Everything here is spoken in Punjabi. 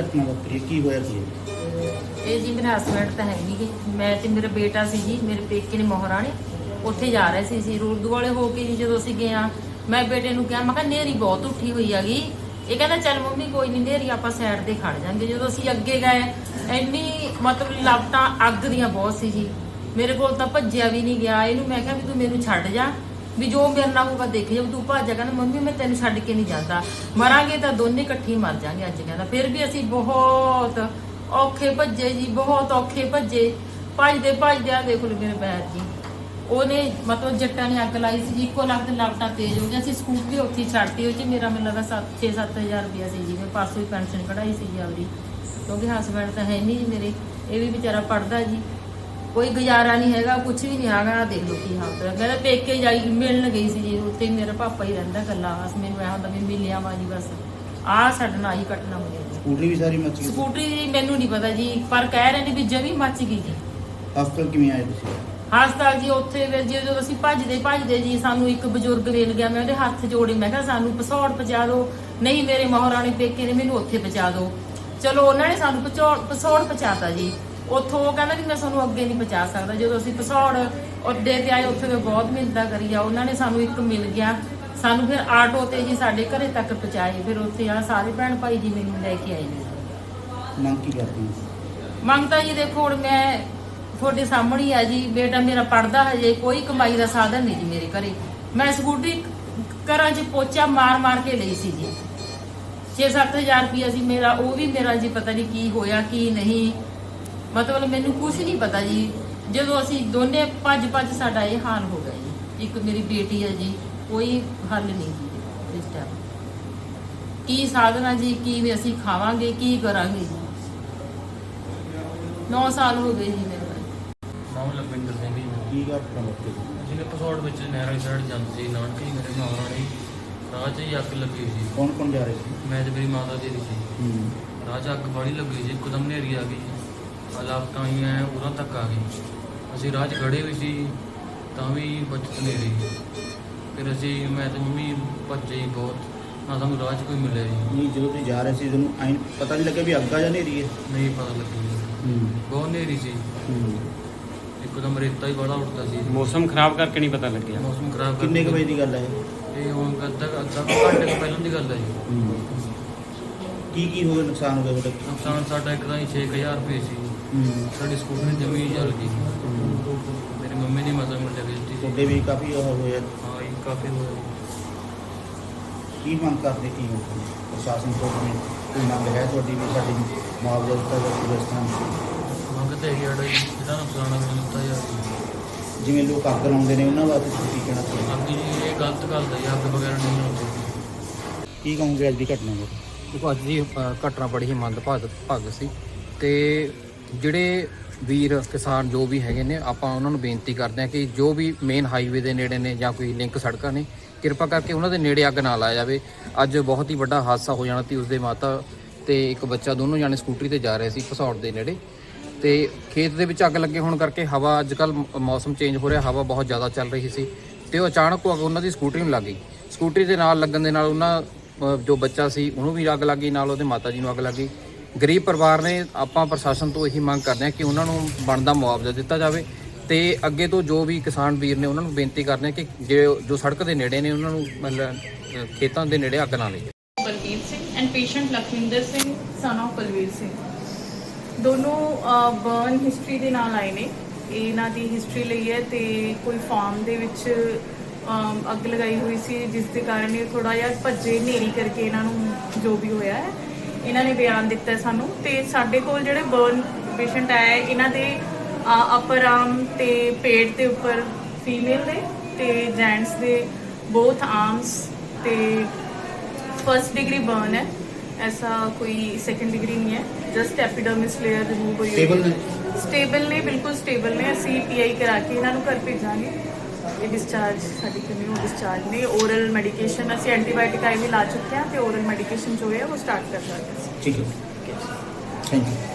ਘਟਨਾ ਵਾਪਰੀ ਹੈ? ਕੀ ਹੋਇਆ ਕੀ ਹੈ? ਇਹ ਜੀ ਮੇਰੇ ਹਸਬੰਡ ਤਾਂ ਹੈ ਨਹੀਂ ਗੇ। ਮੈਂ ਤੇ ਮੇਰਾ ਬੇਟਾ ਸੀ ਜੀ, ਮੇਰੇ ਪੇਕੇ ਨੇ ਮੋਹਰਾਣੇ। ਉੱਥੇ ਜਾ ਰਹੇ ਸੀ ਸੀ ਰੋਡ ਵਾਲੇ ਹੋ ਕੇ ਜੀ ਜਦੋਂ ਅਸੀਂ ਗਏ ਆ ਮੈਂ ਬੇਟੇ ਨੂੰ ਕਿਹਾ, ਮੈਂ ਕਿਹਾ ਨੇਰੀ ਬਹੁਤ ਉੱਠੀ ਹੋਈ ਹੈਗੀ ਇਹ ਕਹਿੰਦਾ, ਚੱਲ ਮੰਮੀ, ਕੋਈ ਨਹੀਂ ਨੇਰੀ ਆਪਾਂ ਸਾਈਡ ਤੇ ਖੜ ਜਾਾਂਗੇ। ਜਦੋਂ ਅਸੀਂ ਅੱਗੇ ਗਏ, ਇੰਨੀ ਮਤਲਬ ਲਪਟਾਂ ਅੱਗ ਦੀਆਂ ਬਹੁਤ ਸੀ ਜੀ। ਮੇਰੇ ਕੋਲ ਤਾਂ ਭੱਜਿਆ ਵੀ ਨਹੀਂ ਗਿਆ। ਇਹਨੂੰ ਮੈਂ ਕਿਹਾ ਵੀ ਤੂੰ ਮੈਨੂੰ ਛੱਡ ਜਾ। ਵੀ ਜੋ ਮੇਰੇ ਨਾਲ ਹੋਊਗਾ ਦੇਖ ਜਾ ਤੂੰ ਭੱਜ ਜਾ, ਕਹਿੰਦਾ, ਮੰਮੀ, ਮੈਂ ਤੈਨੂੰ ਛੱਡ ਕੇ ਨਹੀਂ ਜਾਂਦਾ। ਮਰਾਂਗੇ ਤਾਂ ਦੋਨੇ ਇਕੱਠੇ ਹੀ ਮਰ ਜਾਾਂਗੇ ਅੱਜ ਕਹਿੰਦਾ। ਫਿਰ ਵੀ ਅਸੀਂ ਬਹੁਤ ਔਖੇ ਭੱਜੇ ਜੀ, ਬਹੁਤ ਔਖੇ ਭੱਜੇ। ਭੱਜਦੇ ਭੱਜਦੇ ਆ ਦੇਖ ਮੇਰੇ ਪੈਰ ਜੀ। ਉਹਨੇ ਮਤਲਬ ਜੱਟਾਂ ਨੇ ਅੱਗ ਲਾਈ ਸੀ ਜੀ, ਇੱਕੋ ਲੱਖ ਦੇ ਲਾਪਟਾ ਤੇਜ਼ ਹੋ ਗਿਆ ਸੀ। ਸਕੂਟਰੀ ਉੱਥੇ ਹੀ ਛੱਡਤੀ ਉਹ ਜੀ ਮੇਰਾ ਮੈਨੂੰ ਲੱਗਾ 6-7000 ਰੁਪਇਆ ਸੀ ਜੀ। ਮੈਂ ਪਾਸੋਂ ਹੀ ਪੈਨਸ਼ਨ ਕਢਾਈ ਸੀ ਜੀ ਆਪਦੀ। ਕਿਉਂਕਿ ਹਸਬੰਡ ਤਾਂ ਹੈ ਨਹੀਂ ਜੀ ਮੇਰੇ। ਇਹ ਵੀ ਵਿਚਾਰਾ ਪੜਦਾ ਜੀ। ਕੋਈ ਗੁਜ਼ਾਰਾ ਨਹੀਂ ਹੈਗਾ ਕੁਝ ਵੀ ਨਹੀਂ ਹੈਗਾ। ਦੇਖ ਲਓ ਕੀ ਹਾਲਤ ਹੈ। ਤਾਂ ਪੇਕੇ ਜਾਈ ਮਿਲਣ ਗਈ ਸੀ ਜੀ ਉੱਥੇ ਮੇਰਾ ਪਾਪਾ ਹੀ ਰਹਿੰਦਾ ਇਕੱਲਾ। ਬਸ ਮੈਨੂੰ ਐਂ ਹੁੰਦਾ ਵੀ ਮਿਲਿਆ ਵਾ ਜੀ ਬਸ। ਆਹ ਸਾਡੇ ਨਾਲ ਹੀ ਘਟਨਾ ਹੋਈ ਹੈ ਸਕੂਟਰੀ ਵੀ ਸਾਰੀ ਮੱਚ ਗਈ ਸਕੂਟਰੀ ਜੀ ਮੈਨੂੰ ਨਹੀਂ ਪਤਾ ਜੀ ਪਰ ਕਹਿ ਰਹੇ ਨੇ ਵੀ ਜਮੀ ਮੱਚ ਗਈ ਜੀ। ਹਸਪਤਾਲ ਕਿਵੇਂ ਆਏ ਤੁਸੀਂ? ਹਸਪਤਾਲ ਜੀ ਉੱਥੇ ਫਿਰ ਜੀ ਜਦੋਂ ਅਸੀਂ ਭੱਜਦੇ ਭੱਜਦੇ ਜੀ ਸਾਨੂੰ ਇੱਕ ਬਜ਼ੁਰਗ ਮਿਲ ਗਿਆ ਮੈਂ ਉਹਦੇ ਹੱਥ ਜੋੜੇ ਮੈਂ ਕਿਹਾ ਸਾਨੂੰ ਪਸੌੜ ਪਹੁੰਚਾ ਦਿਓ। ਨਹੀਂ ਮੇਰੇ ਮਹਾਰਾਣੀ ਪੇਕੇ ਨੇ ਮੈਨੂੰ ਉੱਥੇ ਪਹੁੰਚਾ ਦਿਓ। ਚਲੋ ਉਹਨਾਂ ਨੇ ਸਾਨੂੰ ਪਚੌੜ ਪਸੌੜ ਪਹੁੰਚਾਤਾ ਜੀ। ਉੱਥੋਂ ਉਹ ਕਹਿੰਦਾ ਵੀ ਮੈਂ ਤੁਹਾਨੂੰ ਅੱਗੇ ਨਹੀਂ ਪਹੁੰਚਾ ਸਕਦਾ। ਜਦੋਂ ਅਸੀਂ ਪਸੌੜ ਅੱਡੇ ਤੇ ਆਏ ਉੱਥੇ ਮੈਂ ਬਹੁਤ ਮਿਹਨਤਾਂ ਕਰੀ ਆ। ਉਹਨਾਂ ਨੇ ਸਾਨੂੰ ਇੱਕ ਮਿਲ ਗਿਆ। ਸਾਨੂੰ ਫਿਰ ਆਟੋ ਤੇ ਜੀ ਸਾਡੇ ਘਰੇ ਤੱਕ ਪਹੁੰਚਾਏ। ਫਿਰ ਉੱਥੇ ਆ ਸਾਰੇ ਭੈਣ ਭਾਈ ਜੀ ਮੈਨੂੰ ਲੈ ਕੇ ਆਏ ਨੇ ਮੰਗ ਕੀ ਕਰਦੇ ਮੰਗਤਾ ਜੀ ਦੇਖੋ ਹੁਣ ਮੈਂ ਤੁਹਾਡੇ ਸਾਹਮਣੇ ਹੀ ਆ ਜੀ। ਬੇਟਾ ਮੇਰਾ ਪੜਦਾ ਹਜੇ ਕੋਈ ਕਮਾਈ ਦਾ ਸਾਧਨ ਨਹੀਂ ਜੀ ਮੇਰੇ ਘਰੇ। ਮੈਂ ਸਕੂਟਰੀ ਘਰਾਂ 'ਚ ਪੋਚਾ ਮਾਰ ਮਾਰ ਕੇ ਲਈ ਸੀ ਜੀ। 6-7000 ਰੁਪਇਆ ਸੀ ਮੇਰਾ ਉਹ ਵੀ ਮੇਰਾ ਜੀ ਪਤਾ ਨਹੀਂ ਕੀ ਹੋਇਆ ਕੀ ਨਹੀਂ। ਮਤਲਬ ਮੈਨੂੰ ਕੁਝ ਨਹੀਂ ਪਤਾ ਜੀ। ਜਦੋਂ ਅਸੀਂ ਦੋਨੇ ਭੱਜ ਭੱਜ ਸਾਡਾ ਇਹ ਹਾਲ ਹੋ ਗਿਆ ਜੀ। ਇੱਕ ਮੇਰੀ ਬੇਟੀ ਹੈ ਜੀ ਕੋਈ ਹੱਲ ਨਹੀਂ ਜੀ ਇਸ ਟਾਈਮ ਕੀ ਸਾਧਨਾ ਜੀ ਕੀ ਵੀ ਅਸੀਂ ਖਾਵਾਂਗੇ ਕੀ ਕਰਾਂਗੇ ਜੀ। 9 ਸਾਲ ਹੋ ਗਏ ਜੀ ਮੇਰੇ ਨਾਮ ਲਖਵਿੰਦਰ ਸਿੰਘ ਜੀ ਮੇਰਾ। ਕੀ ਵਾਪਰੀ ਹੈ? ਜਿਹਨੇ ਪਸੌੜ ਵਿੱਚ ਨਹਿਰ ਵਾਲੀ ਸਾਈਡ ਜਾਂਦੇ ਸੀ। ਨਾਨਕੇ ਮੇਰੇ ਮਾਮਾ ਨੇ ਰਾਹ 'ਚ ਹੀ ਅੱਗ ਲੱਗੀ ਸੀ। ਕੌਣ ਕੌਣ ਜਾ ਰਹੇ ਸੀ? ਮੈਂ ਤੇ ਮੇਰੀ ਮਾਤਾ ਜੀ ਦੀ ਸੀ। ਹੂੰ। ਰਾਹ 'ਚ ਅੱਗ ਬੜੀ ਲੱਗੀ ਸੀ। ਇੱਕਦਮ ਹਨੇਰੀ ਆ ਗਈ ਹਾਲਾਤਾਂ ਹੀ ਐ ਉਰਾਂ ਤੱਕ ਆ ਗਈ ਅਸੀਂ ਰਾਹ 'ਚ ਖੜੇ ਹੋਏ ਸੀ ਤਾਂ ਵੀ ਬਚਤ ਨਹੀਂ ਰਹੀ। ਫਿਰ ਅਸੀਂ ਮੈਂ ਤੇ ਮੰਮੀ ਭੱਜੇ ਹੀ ਬਹੁਤ ਨਾ ਸਾਨੂੰ ਰਾਹ 'ਚ ਕੋਈ ਮਿਲਿਆ ਜੀ ਨਹੀਂ। ਜਦੋਂ ਤੁਸੀਂ ਜਾ ਰਹੇ ਸੀ ਤੁਹਾਨੂੰ ਐਂ ਪਤਾ ਨਹੀਂ ਲੱਗਿਆ ਵੀ ਅੱਗਾ ਜਾਂ ਨੇਰੀ ਹੈ? ਨਹੀਂ ਪਤਾ ਲੱਗਿਆ ਜੀ। ਹੂੰ। ਬਹੁਤ ਹਨੇਰੀ ਸੀ। ਹੂੰ। ਇੱਕਦਮ ਰੇਤਾ ਹੀ ਬੜਾ ਉੱਡਦਾ ਸੀ। ਮੌਸਮ ਖਰਾਬ ਕਰਕੇ ਨਹੀਂ ਪਤਾ ਲੱਗਿਆ। ਮੌਸਮ ਖਰਾਬ ਕਿੰਨੇ ਕੁ ਵਜੇ ਦੀ ਗੱਲ ਹੈ ਇਹ? ਇਹ ਹੁਣ ਅੱਧਾ ਅੱਧਾ ਕੁ ਘੰਟੇ ਕੁ ਪਹਿਲਾਂ ਦੀ ਗੱਲ ਹੈ ਜੀ। ਹੂੰ। ਕੀ ਕੀ ਹੋਇਆ ਨੁਕਸਾਨ ਹੋ ਗਿਆ ਤੁਹਾਡਾ? ਨੁਕਸਾਨ ਸਾਡਾ ਇੱਕ ਤਾਂ 6000 ਰੁਪਏ ਸੀ। ਸਾਡੀ ਸਕੂਟਰ ਜਮੀ ਜਲ ਗਈ ਮੇਰੀ ਮੰਮੀ ਦੀ ਮਦਦ ਮਿਲ ਗਈ ਸੀ ਤੁਹਾਡੇ ਵੀ ਕਾਫੀ ਉਹ ਹੋਇਆ ਹਾਂ ਇਹ ਕਾਫੀ ਹੋਇਆ ਕੀ ਮੰਗ ਕਰਦੇ ਕੀ ਹੋ ਪ੍ਰਸ਼ਾਸਨ ਤੋਂ ਕੋਈ ਕੋਈ ਮੰਗ ਹੈ ਤੁਹਾਡੀ ਵੀ ਸਾਡੀ ਮੁਆਵਜ਼ਾ ਦਿੱਤਾ ਜਾਵੇ ਰਾਜਸਥਾਨ ਮੰਗ ਤੇ ਹੈਗੀ ਸਾਡਾ ਜੀ, ਜਿਹੜਾ ਨੁਕਸਾਨ ਆ ਮੈਨੂੰ ਦਿੱਤਾ ਜਾਵੇ ਜਿਵੇਂ ਲੋਕ ਅੱਗ ਲਾਉਂਦੇ ਨੇ ਉਹਨਾਂ ਵਾਸਤੇ ਤੁਸੀਂ ਕੀ ਕਹਿਣਾ ਚਾਹੁੰਦੇ ਹੋ? ਅੱਗੇ ਜੀ ਇਹ ਗਲਤ ਗੱਲ ਦਾ ਜੀ ਅੱਗ ਵਗੈਰਾ ਨਹੀਂ ਲਾਉਂਦੇ ਕੀ ਕਹੋਗੇ ਅੱਜ ਦੀ ਘਟਨਾ ਬਾਰੇ? ਦੇਖੋ ਅੱਜ ਦੀ ਅ, ਘਟਨਾ ਬੜੀ ਹੀ ਮੰਦਭਾਗ ਭਾਗ ਸੀ। ਤੇ ਜਿਹੜੇ ਵੀਰ, ਕਿਸਾਨ ਜੋ ਵੀ ਹੈਗੇ ਨੇ, ਆਪਾਂ ਉਹਨਾਂ ਨੂੰ ਬੇਨਤੀ ਕਰਦੇ ਹਾਂ ਕਿ ਜੋ ਵੀ ਮੇਨ ਹਾਈਵੇ ਦੇ ਨੇੜੇ ਨੇ ਜਾਂ ਕੋਈ ਲਿੰਕ ਸੜਕਾਂ ਨੇ, ਕਿਰਪਾ ਕਰਕੇ ਉਹਨਾਂ ਦੇ ਨੇੜੇ ਅੱਗ ਨਾ ਲਾਇਆ ਜਾਵੇ। ਅੱਜ ਬਹੁਤ ਹੀ ਵੱਡਾ ਹਾਦਸਾ ਹੋ ਜਾਣਾ ਸੀ, ਉਸਦੇ ਮਾਤਾ ਤੇ ਇੱਕ ਬੱਚਾ ਦੋਨੋਂ ਜਾਣੇ ਸਕੂਟਰੀ ਤੇ ਜਾ ਰਹੇ ਸੀ ਪਸੌੜ ਦੇ ਨੇੜੇ। ਤੇ ਖੇਤ ਦੇ ਵਿੱਚ ਅੱਗ ਲੱਗੇ ਹੋਣ ਕਰਕੇ ਹਵਾ ਅੱਜ ਕੱਲ ਮੌਸਮ ਚੇਂਜ ਹੋ ਰਿਹਾ, ਹਵਾ ਬਹੁਤ ਜ਼ਿਆਦਾ ਚੱਲ ਰਹੀ ਸੀ। ਤੇ ਉਹ ਅਚਾਨਕ ਉਹ ਅੱਗ ਉਹਨਾਂ ਦੀ ਸਕੂਟਰੀ ਨੂੰ ਲੱਗ ਗਈ। ਸਕੂਟਰੀ ਦੇ ਨਾਲ ਲੱਗਣ ਦੇ ਨਾਲ ਉਹਨਾਂ ਜੋ ਬੱਚਾ ਸੀ, ਉਹਨੂੰ ਵੀ ਅੱਗ ਲੱਗੀ ਨਾਲ ਉਹਦੇ ਮਾਤਾ ਜੀ ਨੂੰ ਅੱਗ ਲੱਗੀ ਗਰੀਬ ਪਰਿਵਾਰ ਨੇ ਆਪਾਂ ਪ੍ਰਸ਼ਾਸਨ ਤੋਂ ਇਹੀ ਮੰਗ ਕਰਦੇ ਹਾਂ ਕਿ ਉਹਨਾਂ ਨੂੰ ਬਣਦਾ ਮੁਆਵਜ਼ਾ ਦਿੱਤਾ ਜਾਵੇ ਤੇ ਅੱਗੇ ਤੋਂ ਜੋ ਵੀ ਕਿਸਾਨ ਵੀਰ ਨੇ ਉਹਨਾਂ ਨੂੰ ਬੇਨਤੀ ਕਰਦੇ ਹਾਂ ਕਿ ਜੇ ਜੋ ਸੜਕ ਦੇ ਨੇੜੇ ਨੇ ਉਹਨਾਂ ਨੂੰ ਮਤਲਬ ਖੇਤਾਂ ਦੇ ਨੇੜੇ ਅੱਗ ਨਾ ਲਾਏ Balbir Singh and patient Lakhwinder Singh, son of Balvir Singh. ਦੋਨੋਂ ਬਰਨ ਹਿਸਟਰੀ ਦੇ ਨਾਲ ਆਏ ਨੇ। ਇਹਨਾਂ ਦੀ ਹਿਸਟਰੀ ਲਈ ਹੈ ਤੇ ਕੋਈ ਫਾਰਮ ਦੇ ਵਿੱਚ ਅੱਗ ਲਗਾਈ ਹੋਈ ਸੀ, ਜਿਸ ਦੇ ਕਾਰਨ ਇਹ ਥੋੜਾ ਜਿਹਾ ਭੱਜੇ ਨੇਰੀ ਕਰਕੇ ਇਹਨਾਂ ਨੂੰ ਜੋ ਵੀ ਹੋਇਆ ਹੈ। ਇਹਨਾਂ ਨੇ ਬਿਆਨ ਦਿੱਤਾ ਸਾਨੂੰ ਤੇ ਸਾਡੇ ਕੋਲ ਜਿਹੜੇ ਬਰਨ ਪੇਸ਼ੈਂਟ ਆਏ ਇਹਨਾਂ ਦੇ ਅਪਰ ਆਰਮ ਤੇ ਪੇਟ ਦੇ ਉੱਪਰ ਫੀਮੇਲ ਦੇ ਤੇ ਜੈਂਟਸ ਦੇ ਬੋਥ ਆਰਮਸ ਤੇ ਫਰਸਟ ਡਿਗਰੀ ਬਰਨ ਹੈ। ਐਸਾ ਕੋਈ ਸੈਕੰਡ ਡਿਗਰੀ ਨਹੀਂ ਹੈ। ਜਸਟ ਐਪੀਡਰਮਿਸ ਲੇਅਰ ਰਿਮੂਵ ਹੋਈ ਹੈ। ਸਟੇਬਲ ਨੇ? ਸਟੇਬਲ ਨੇ ਬਿਲਕੁਲ ਸਟੇਬਲ ਨੇ। ਅਸੀਂ ਪੀਆਈ ਕਰਾ ਕੇ ਇਹਨਾਂ ਨੂੰ ਘਰ ਭੇਜਾਂਗੇ। ਇਹ ਡਿਸਚਾਰਜ ਸਾਡੀ ਕਿੰਨੀ ਉਹ ਡਿਸਚਾਰਜ ਨੇ ਓਰਲ ਮੈਡੀਕੇਸ਼ਨ ਅਸੀਂ ਐਂਟੀਬਾਇਓਟਿਕ ਆਈ ਵੀ ਲਾ ਚੁੱਕੇ ਹਾਂ ਤੇ ਓਰਲ ਮੈਡੀਕੇਸ਼ਨ ਜੋ ਹੈ ਉਹ ਸਟਾਰਟ ਕਰ ਦਾਂਗੇ ਠੀਕ ਹੈ। Thank you